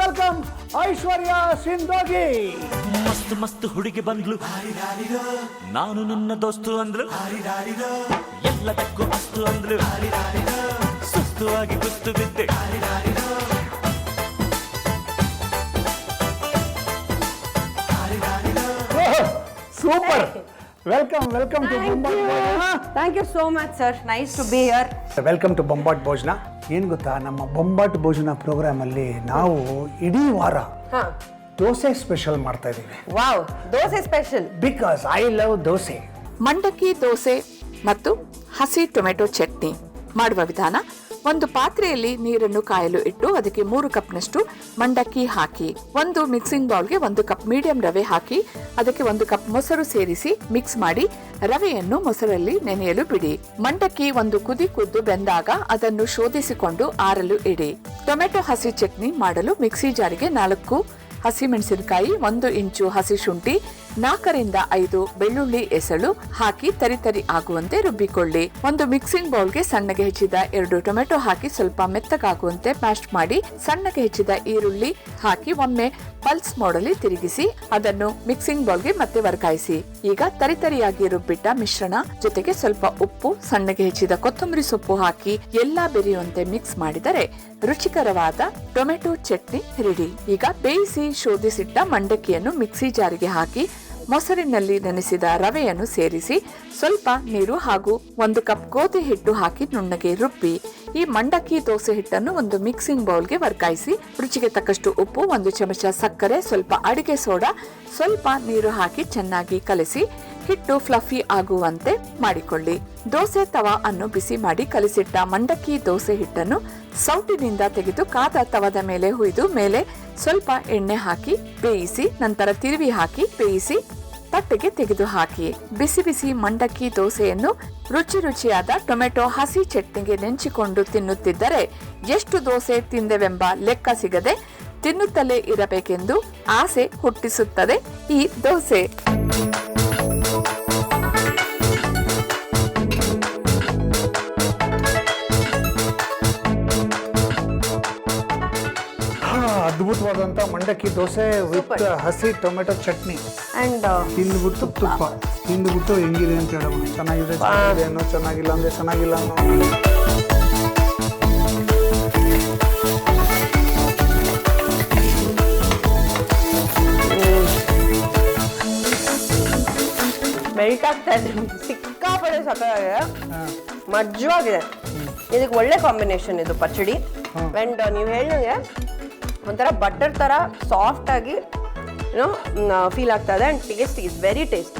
Welcome ಐಶ್ವರ್ಯ ಸಿಂಧೋಗಿ ಮಸ್ತ್ ಮಸ್ತ್ ಹುಡುಗಿ ಬಂದ್ಲು. ನಾನು ನನ್ನ ದೋಸ್ತು ಅಂದ್ಲು. ಎಲ್ಲದಕ್ಕೂ ಮಸ್ತು ಅಂದ್ಲು. ಸುಸ್ತು ಆಗಿ ಕುಸ್ತು ಬಿದ್ದೆ. Super. Welcome welcome to thank you so much sir nice to be here welcome to Bombat Bhojana ಏನು ಗೊತ್ತಾ? ನಮ್ಮ ಬೊಂಬಾಟ್ ಭೋಜನ ಪ್ರೋಗ್ರಾಮಲ್ಲಿ ನಾವು ಇಡೀ ವಾರ ಹಾ. ದೋಸೆ ಸ್ಪೆಷಲ್ ಮಾಡ್ತಾ ಇದ್ದೀವಿ. Wow dosa special because I love dosa. ಮಂಡಕ್ಕಿ ದೋಸೆ ಮತ್ತು ಹಸಿ ಟೊಮೆಟೊ ಚಟ್ನಿ ಮಾಡುವ ವಿಧಾನ ಒಂದು ಪಾತ್ರೆಯಲ್ಲಿ ನೀರನ್ನು ಕಾಯಲು ಇಟ್ಟು ಅದಕ್ಕೆ ಮೂರು ಕಪ್ನಷ್ಟು ಮಂಡಕ್ಕಿ ಹಾಕಿ, ಒಂದು ಮಿಕ್ಸಿಂಗ್ ಬೌಲ್ಗೆ ಒಂದು ಕಪ್ ಮೀಡಿಯಂ ರವೆ ಹಾಕಿ, ಅದಕ್ಕೆ ಒಂದು ಕಪ್ ಮೊಸರು ಸೇರಿಸಿ ಮಿಕ್ಸ್ ಮಾಡಿ, ರವೆಯನ್ನು ಮೊಸರಲ್ಲಿ ನೆನೆಯಲು ಬಿಡಿ. ಮಂಡಕ್ಕಿ ಒಂದು ಕುದಿ ಕುದ್ದು ಬೆಂದಾಗ ಅದನ್ನು ಶೋಧಿಸಿಕೊಂಡು ಆರಲು ಇಡಿ. ಟೊಮೆಟೊ ಹಸಿ ಚಟ್ನಿ ಮಾಡಲು ಮಿಕ್ಸಿ ಜಾರಿಗೆ ನಾಲ್ಕು ಹಸಿಮೆಣಸಿನಕಾಯಿ ಒಂದು ಇಂಚು ಹಸಿ ಶುಂಠಿ ನಾಲ್ಕರಿಂದ ಐದು ಬೆಳ್ಳುಳ್ಳಿ ಎಸಳು ಹಾಕಿ ತರಿತರಿ ಆಗುವಂತೆ ರುಬ್ಬಿಕೊಳ್ಳಿ. ಒಂದು ಮಿಕ್ಸಿಂಗ್ ಬೌಲ್ಗೆ ಸಣ್ಣಗೆ ಹೆಚ್ಚಿದ ಎರಡು ಟೊಮೆಟೊ ಹಾಕಿ ಸ್ವಲ್ಪ ಮೆತ್ತಗಾಗುವಂತೆ ಮ್ಯಾಶ್ ಮಾಡಿ ಸಣ್ಣಗೆ ಹೆಚ್ಚಿದ ಈರುಳ್ಳಿ ಹಾಕಿ ಒಮ್ಮೆ ಪಲ್ಸ್ ಮಾಡಲಿ ತಿರುಗಿಸಿ ಅದನ್ನು ಮಿಕ್ಸಿಂಗ್ ಬೌಲ್ಗೆ ಮತ್ತೆ ವರ್ಗಾಯಿಸಿ. ಈಗ ತರಿತರಿಯಾಗಿ ರುಬ್ಬಿಟ್ಟ ಮಿಶ್ರಣ ಜೊತೆಗೆ ಸ್ವಲ್ಪ ಉಪ್ಪು, ಸಣ್ಣಗೆ ಹೆಚ್ಚಿದ ಕೊತ್ತಂಬರಿ ಸೊಪ್ಪು ಹಾಕಿ ಎಲ್ಲಾ ಬೆರೆಯುವಂತೆ ಮಿಕ್ಸ್ ಮಾಡಿದರೆ ರುಚಿಕರವಾದ ಟೊಮೆಟೊ ಚಟ್ನಿ ರೆಡಿ. ಈಗ ಬೇಯಿಸಿ ಶೋಧಿಸಿಟ್ಟ ಮಂಡಕ್ಕಿಯನ್ನು ಮಿಕ್ಸಿ ಜಾರಿಗೆ ಹಾಕಿ ಮೊಸರಿನಲ್ಲಿ ನೆನೆಸಿದ ರವೆಯನ್ನು ಸೇರಿಸಿ ಸ್ವಲ್ಪ ನೀರು ಹಾಗೂ ಒಂದು ಕಪ್ ಗೋಧಿ ಹಿಟ್ಟು ಹಾಕಿ ನುಣ್ಣಗೆ ರುಬ್ಬಿ, ಈ ಮಂಡಕ್ಕಿ ದೋಸೆ ಹಿಟ್ಟನ್ನು ಒಂದು ಮಿಕ್ಸಿಂಗ್ ಬೌಲ್ಗೆ ವರ್ಗಾಯಿಸಿ, ರುಚಿಗೆ ತಕ್ಕಷ್ಟು ಉಪ್ಪು, ಒಂದು ಚಮಚ ಸಕ್ಕರೆ, ಸ್ವಲ್ಪ ಅಡಿಗೆ ಸೋಡಾ, ಸ್ವಲ್ಪ ನೀರು ಹಾಕಿ ಚೆನ್ನಾಗಿ ಕಲಸಿ, ಹಿಟ್ಟು ಫ್ಲಫಿ ಆಗುವಂತೆ ಮಾಡಿಕೊಳ್ಳಿ. ದೋಸೆ ತವಾ ಅನ್ನು ಬಿಸಿ ಮಾಡಿ ಕಲಿಸಿಟ್ಟ ಮಂಡಕ್ಕಿ ದೋಸೆ ಹಿಟ್ಟನ್ನು ಸೌಟಿನಿಂದ ತೆಗೆದು ಕಾದ ತವದ ಮೇಲೆ ಹುಯ್ದು, ಮೇಲೆ ಸ್ವಲ್ಪ ಎಣ್ಣೆ ಹಾಕಿ ಬೇಯಿಸಿ, ನಂತರ ತಿರುವಿ ಹಾಕಿ ಬೇಯಿಸಿ ತಟ್ಟೆಗೆ ತೆಗೆದು ಹಾಕಿ. ಬಿಸಿ ಬಿಸಿ ಮಂಡಕ್ಕಿ ದೋಸೆಯನ್ನು ರುಚಿ ರುಚಿಯಾದ ಟೊಮೆಟೊ ಹಸಿ ಚಟ್ನಿಗೆ ನೆಂಚಿಕೊಂಡು ತಿನ್ನುತ್ತಿದ್ದರೆ ಎಷ್ಟು ದೋಸೆ ತಿಂದೆವೆಂಬ ಲೆಕ್ಕ ಸಿಗದೆ ತಿನ್ನುತ್ತಲೇ ಇರಬೇಕೆಂದು ಆಸೆ ಹುಟ್ಟಿಸುತ್ತದೆ ಈ ದೋಸೆ. ಅದ್ಭುತವಾದಂಥ ಮಂಡಕ್ಕಿ ದೋಸೆ ವಿತ್ ಹಸಿ ಟೊಮೆಟೊ ಚಟ್ನಿ. ಅಂಡ್ ತಿಂದ್ಬಿಟ್ಟು ತುಪ್ಪ. ತಿಂದ್ಬಿಟ್ಟು ಹೆಂಗಿದೆ ಅಂತ ಹೇಳೋಣ. ಚೆನ್ನಾಗಿದೆ ಚೆನ್ನಾಗಿದೆ ಅನ್ನೋ ಚೆನ್ನಾಗಿಲ್ಲ ಅಂದ್ರೆ ಚೆನ್ನಾಗಿಲ್ಲ ಅನ್ನೋ ಮೆಲ್ಟ್ ಆಗ್ತಾ ಇದೆ. ಸಕ್ಕತ್ತಾಗಿದೆ. ಮಜ್ಜವಾಗಿದೆ ಇದಕ್ಕೆ ಒಳ್ಳೆ ಕಾಂಬಿನೇಷನ್ ಇದು ಪಚಡಿ. ಅಂಡ್ ನೀವು ಹೇಳ್ದಂಗೆ ಒಂಥರ ಬಟರ್ ಥರ ಸಾಫ್ಟ್ ಆಗಿ ಫೀಲ್ ಆಗ್ತಾ ಇದೆ. And taste is very taste